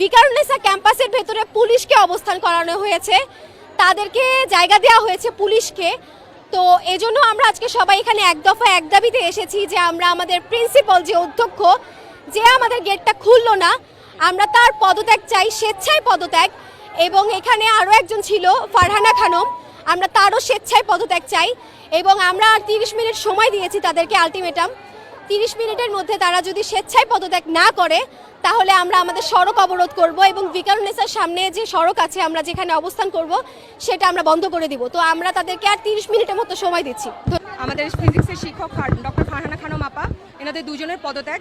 ভিকারুনেসা ক্যাম্পাসের ভেতরে পুলিশকে অবস্থান করানো হয়েছে। তাদেরকে জায়গা দেওয়া হয়েছে পুলিশকে। তো এজন্য আমরা আজকে সবাই এখানে এক দফা এক দাবিতে এসেছি যে আমরা আমাদের প্রিন্সিপাল যে অধ্যক্ষ, যে আমাদের গেটটা খুললো না, আমরা তার পদত্যাগ চাই, স্বেচ্ছায় পদত্যাগ। এবং এখানে আরও একজন ছিল, ফারহানা খানম, আমরা তারও স্বেচ্ছায় পদত্যাগ চাই। এবং আমরা তিরিশ মিনিট সময় দিয়েছি তাদেরকে আলটিমেটাম। তিরিশ মিনিটের মধ্যে তারা যদি স্বেচ্ছায় পদত্যাগ না করে তাহলে আমরা আমাদের সড়ক অবরোধ করব এবং ভিকারুনেসার সামনে যে সড়ক আছে আমরা যেখানে অবস্থান করব, সেটা আমরা বন্ধ করে দিব। তো আমরা তাদেরকে আর তিরিশ মিনিটের মতো সময় দিচ্ছি। আমাদের ফিজিক্সের শিক্ষক ডক্টর ফারহানা খানম আপা, এনাদের দুজনের পদত্যাগ।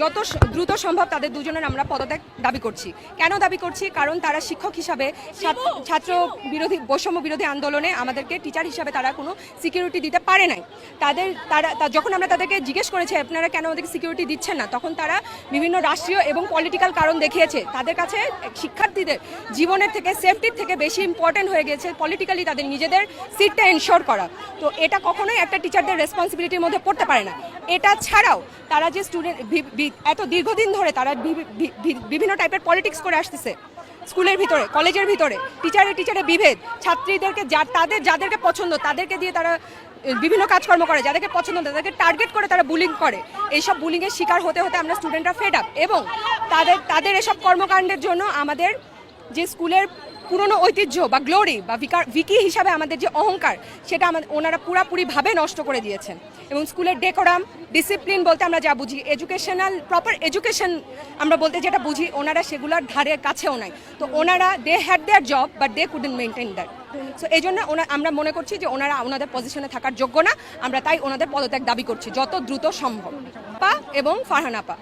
যত দ্রুত সম্ভব তাদের দুজনের আমরা পদত্যাগ দাবি করছি। কেন দাবি করছি? কারণ তারা শিক্ষক হিসাবে ছাত্র- বিরোধী বৈষম্য বিরোধী আন্দোলনে আমাদেরকে টিচার হিসাবে তারা কোনো সিকিউরিটি দিতে পারে নাই। তাদের তারা যখন আমরা তাদেরকে জিজ্ঞেস করেছি আপনারা কেন আমাদেরকে সিকিউরিটি দিচ্ছেন না? তখন তারা বিভিন্ন রাষ্ট্রীয় এবং পলিটিক্যাল কারণ দেখিয়েছে। তাদের কাছে শিক্ষার্থীদের জীবনের থেকে সেফটির থেকে বেশি ইম্পর্টেন্ট হয়ে গেছে পলিটিক্যালি তাদের নিজেদের সিটটা এনশোর করা। তো এটা কখনোই একটা টিচারদের রেসপন্সিবিলিটির মধ্যে পড়তে পারে না। এটা ছাড়াও তারা যে স্টুডেন্ট এত দীর্ঘদিন ধরে তারা বিভিন্ন টাইপের পলিটিক্স করে আসতেছে। স্কুলের ভিতরে, কলেজের ভিতরে টিচারে টিচারে বিভেদ। ছাত্রীদেরকে যা তাদের যাদেরকে পছন্দ, তাদেরকে দিয়ে তারা বিভিন্ন কাজকর্ম করে। যাদেরকে পছন্দ, তাদেরকে টার্গেট করে তারা বুলিং করে। এইসব বুলিংয়ের শিকার হতে হতে আমরা স্টুডেন্টরা ফেড আপ এবং তাদের তাদের এসব কর্মকাণ্ডের জন্য আমাদের যে স্কুলের পুরনো ঐতিহ্য বা গ্লোরি বা ভিকার ভিকি হিসাবে আমাদের যে অহংকার, সেটা আমাদের ওনারা পুরাপুরিভাবে নষ্ট করে দিয়েছেন। এবং স্কুলের ডেকোরাম ডিসিপ্লিন বলতে আমরা যা বুঝি এডুকেশনাল প্রপার এডুকেশন আমরা বলতে যেটা বুঝি, ওনারা সেগুলোর ধারে কাছেও নাই। তো ওনারা they had their job but they couldn't maintain that so এই জন্য আমরা মনে করছি যে ওনারা ওনাদের পজিশনে থাকার যোগ্য না, আমরা তাই ওনাদের পদত্যাগ দাবি করছি, যত দ্রুত সম্ভব। পা এবং ফারহান আপা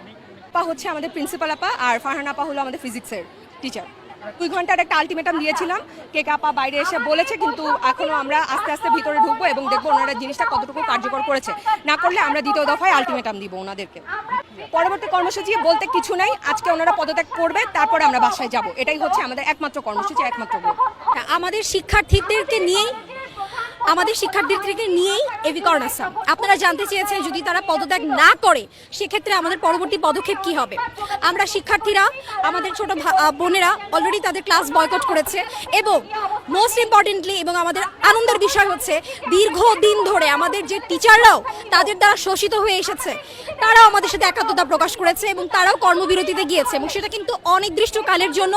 আপা হচ্ছে আমাদের প্রিন্সিপাল আপা, আর ফারহান আপা হলো আমাদের ফিজিক্সের টিচার দুই ঘণ্টার একটা আলটিমেটাম দিয়েছিলাম। কে কাপা বাইরে এসে বলেছে, কিন্তু এখনও আমরা আস্তে আস্তে ভিতরে ঢুকবো এবং দেখব ওনারা জিনিসটা কতটুকু কার্যকর করেছে। না করলে আমরা দ্বিতীয় দফায় আলটিমেটাম দিব ওনাদেরকে। পরবর্তী কর্মসূচি বলতে কিছু নাই। আজকে ওনারা পদত্যাগ করবে, তারপরে আমরা বাসায় যাব। এটাই হচ্ছে আমাদের একমাত্র কর্মসূচি, একমাত্র আমাদের শিক্ষার্থীদেরকে নিয়েই আমাদের শিক্ষার্থীদেরকে নিয়েই এভিকরণ আসাম আপনারা জানতে চেয়েছেন যদি তারা পদত্যাগ না করে, সেক্ষেত্রে আমাদের পরবর্তী পদক্ষেপ কি হবে? আমরা শিক্ষার্থীরা, আমাদের ছোট বোনেরা অলরেডি তাদের ক্লাস বয়কট করেছে এবং মোস্ট ইম্পর্টেন্টলি এবং আমাদের আনন্দের বিষয় হচ্ছে, দীর্ঘদিন ধরে আমাদের যে টিচাররাও তাদের দ্বারা শোষিত হয়ে এসেছে, তারাও আমাদের সাথে একাত্মতা প্রকাশ করেছে এবং তারাও কর্মবিরতিতে গিয়েছে এবং সেটা কিন্তু অনির্দিষ্টকালের জন্য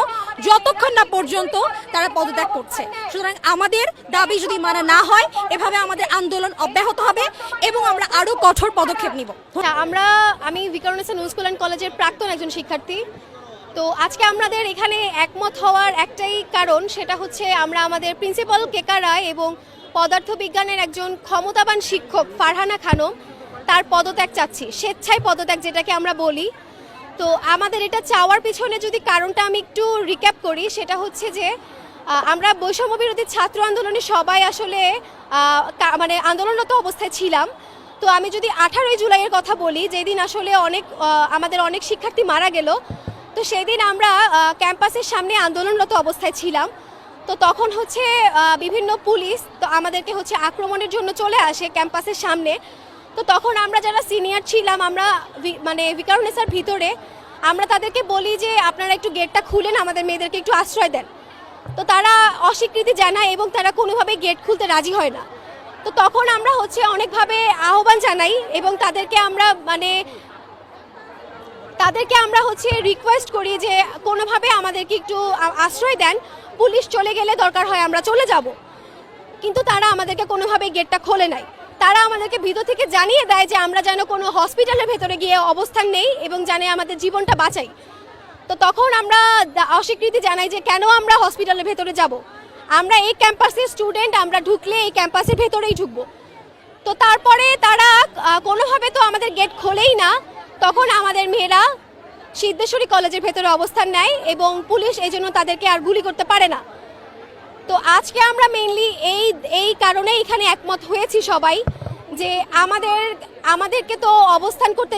যতক্ষণ না পর্যন্ত তারা পদত্যাগ করছে। সুতরাং আমাদের দাবি যদি মানা না হয়, এভাবে আমাদের আন্দোলন অব্যাহত হবে এবং আমরা আরও কঠোর পদক্ষেপ নিব। আমরা, আমি ভিকারুনেসা নিউ স্কুল অ্যান্ড কলেজের প্রাক্তন একজন শিক্ষার্থী তো আজকে আমাদের এখানে একমত হওয়ার একটাই কারণ সেটা হচ্ছে আমরা আমাদের প্রিন্সিপাল কেকা রায় এবং পদার্থবিজ্ঞানের একজন ক্ষমতাবান শিক্ষক ফারহানা খানম, তার পদত্যাগ চাচ্ছি, স্বেচ্ছায় পদত্যাগ যেটাকে আমরা বলি। তো আমাদের এটা চাওয়ার পিছনে যদি কারণটা আমি একটু রিক্যাপ করি, সেটা হচ্ছে যে আমরা বৈষম্য বিরোধী ছাত্র আন্দোলনে সবাই আসলে মানে আন্দোলনরত অবস্থায় ছিলাম। তো আমি যদি আঠারোই জুলাইয়ের কথা বলি, যেদিন আসলে অনেক আমাদের অনেক শিক্ষার্থী মারা গেল তো সেদিন আমরা ক্যাম্পাসের সামনে আন্দোলনরত অবস্থায় ছিলাম। তো তখন হচ্ছে বিভিন্ন পুলিশ তো আমাদেরকে হচ্ছে আক্রমণের জন্য চলে আসে ক্যাম্পাসের সামনে। তো তখন আমরা যারা সিনিয়র ছিলাম, আমরা মানে ভিকারুনেসার ভিতরে, আমরা তাদেরকে বলি যে, আপনারা একটু গেটটা খুলেন, আমাদের মেয়েদেরকে একটু আশ্রয় দেন। তো তারা অস্বীকৃতি জানায় এবং তারা কোনোভাবে গেট খুলতে রাজি হয় না। তো তখন আমরা হচ্ছে অনেকভাবে আহ্বান জানাই এবং তাদেরকে আমরা মানে তাদেরকে আমরা হচ্ছে রিকোয়েস্ট করি যে কোনোভাবে আমাদেরকে একটু আশ্রয় দেন। পুলিশ চলে গেলে দরকার হয় আমরা চলে যাব। কিন্তু তারা আমাদেরকে কোনোভাবে গেটটা খোলে নাই। তারা আমাদেরকে ভিতর থেকে জানিয়ে দেয় যে আমরা যেন কোনো হসপিটালের ভেতরে গিয়ে অবস্থান নেই এবং জানে আমাদের জীবনটা বাঁচাই। তো তখন আমরা অস্বীকৃতি জানাই যে কেন আমরা হসপিটালের ভেতরে যাব? আমরা এই ক্যাম্পাসের স্টুডেন্ট আমরা ঢুকলে এই ক্যাম্পাসের ভেতরেই ঢুকবো। তো তারপরে তারা আহ, কোনোভাবে তো আমাদের গেট খোলেই না তখন আমাদের মেয়েরা সিদ্ধেশ্বরী কলেজের ভেতরে অবস্থান নেয় এবং পুলিশ এই জন্য তাদেরকে আর গুলি করতে পারে না। তো আজকে আমরা মেইনলি এই এই কারণে এখানে একমত হয়েছি সবাই যে আমাদের, আমাদেরকে তো অবস্থান করতে